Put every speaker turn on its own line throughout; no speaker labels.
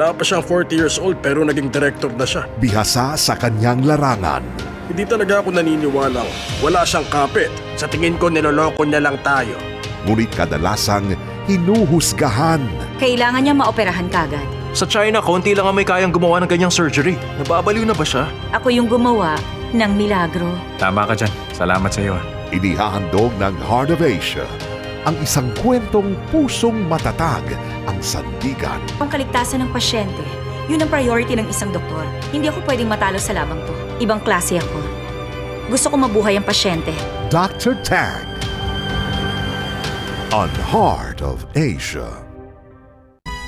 Wala pa siyang 40 years old pero naging director na siya.
Bihasa sa kanyang larangan.
Hindi talaga ako naniniwalang wala siyang kapit. Sa tingin ko niloloko niya lang tayo.
Ngunit kadalasang hinuhusgahan.
Kailangan niya maoperahan kagad.
Sa China, konti lang ang may kayang gumawa ng ganyang surgery. Nababaliw na ba siya?
Ako yung gumawa ng milagro.
Tama ka dyan. Salamat sa iyo.
Inihahandog ng Heart of Asia ang isang kwentong pusong matatag ang sandigan.
Ang kaligtasan ng pasyente, yun ang priority ng isang doktor. Hindi ako pwedeng matalo sa labang to. Ibang klase ako. Gusto ko mabuhay ang pasyente.
Dr. Tang on Heart of Asia.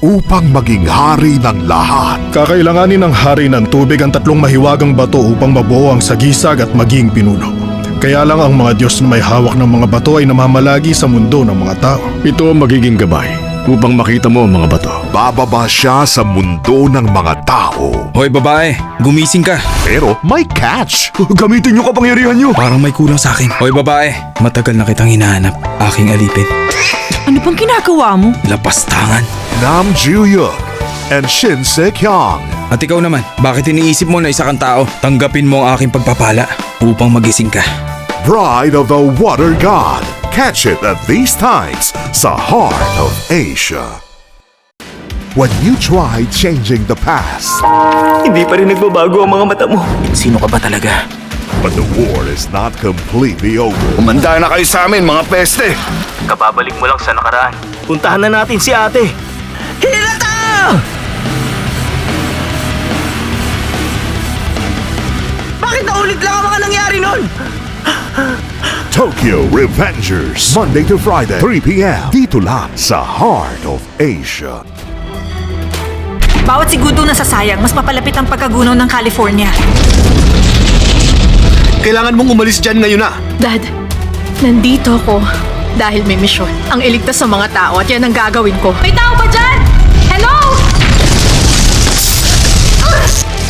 Upang maging hari ng lahat,
Kakailanganin ng hari ng tubig ang tatlong mahiwagang bato upang mabuo ang sagisag at maging pinuno. Kaya lang ang mga Diyos na may hawak ng mga bato ay namamalagi sa mundo ng mga tao.
Ito ang magiging gabay upang makita mo ang mga bato.
bababa siya sa mundo ng mga tao.
Hoy babae, gumising ka.
Pero may catch.
Gamitin niyo kapangyarihan niyo!
Parang may kulang sa akin. Hoy babae, matagal na kitang hinahanap. Aking alipin.
Ano bang ginagawa mo?
Lapastangan.
Nam Joo Yuk and Shin Se Kyung.
At ikaw naman, bakit iniisip mo na isa kang tao? Tanggapin mo ang aking pagpapala upang magising ka.
Bride of the Water God. Catch it at these times sa Heart of Asia. When you try changing the past,
Hindi pa rin nagbabago ang mga mata mo.
Sino ka ba talaga?
but the war is not completely over.
Umanda na kayo sa amin, mga peste!
Kababalik mo lang sa nakaraan.
Puntahan na natin si ate! Hinata! Bakit naulit lang ang mga nangyari nun?
Tokyo Revengers. Monday to Friday, 3 p.m. Dito lang sa Heart of Asia.
Bawat segundo na sasayang, mas papalapit ang pagkagunaw ng California.
Kailangan mong umalis dyan ngayon na!
Dad, nandito ako dahil may misyon. Ang iligtas sa mga tao at yan ang gagawin ko. May tao ba dyan?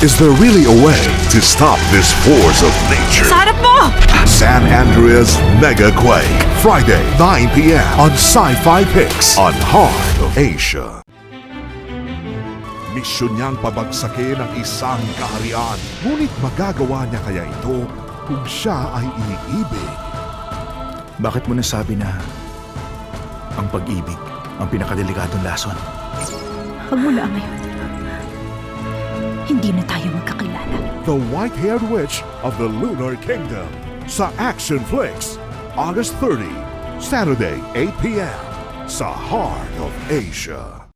Is there really a way to stop this force of nature?
Sa harap mo!
San Andreas Mega Quake. Friday, 9 p.m. on Sci-Fi Pix on Heart of Asia. Misyon niyang pabagsakin ang isang kaharian. Ngunit magagawa niya kaya ito kung siya ay iniibig.
Bakit mo nasabi na ang pag-ibig ang pinakadelikadong lason?
Magmula ngayon, hindi na tayo magkakilala.
The White-Haired Witch of the Lunar Kingdom sa Action Flix. August 30, Saturday, 8 p.m. sa Heart of Asia.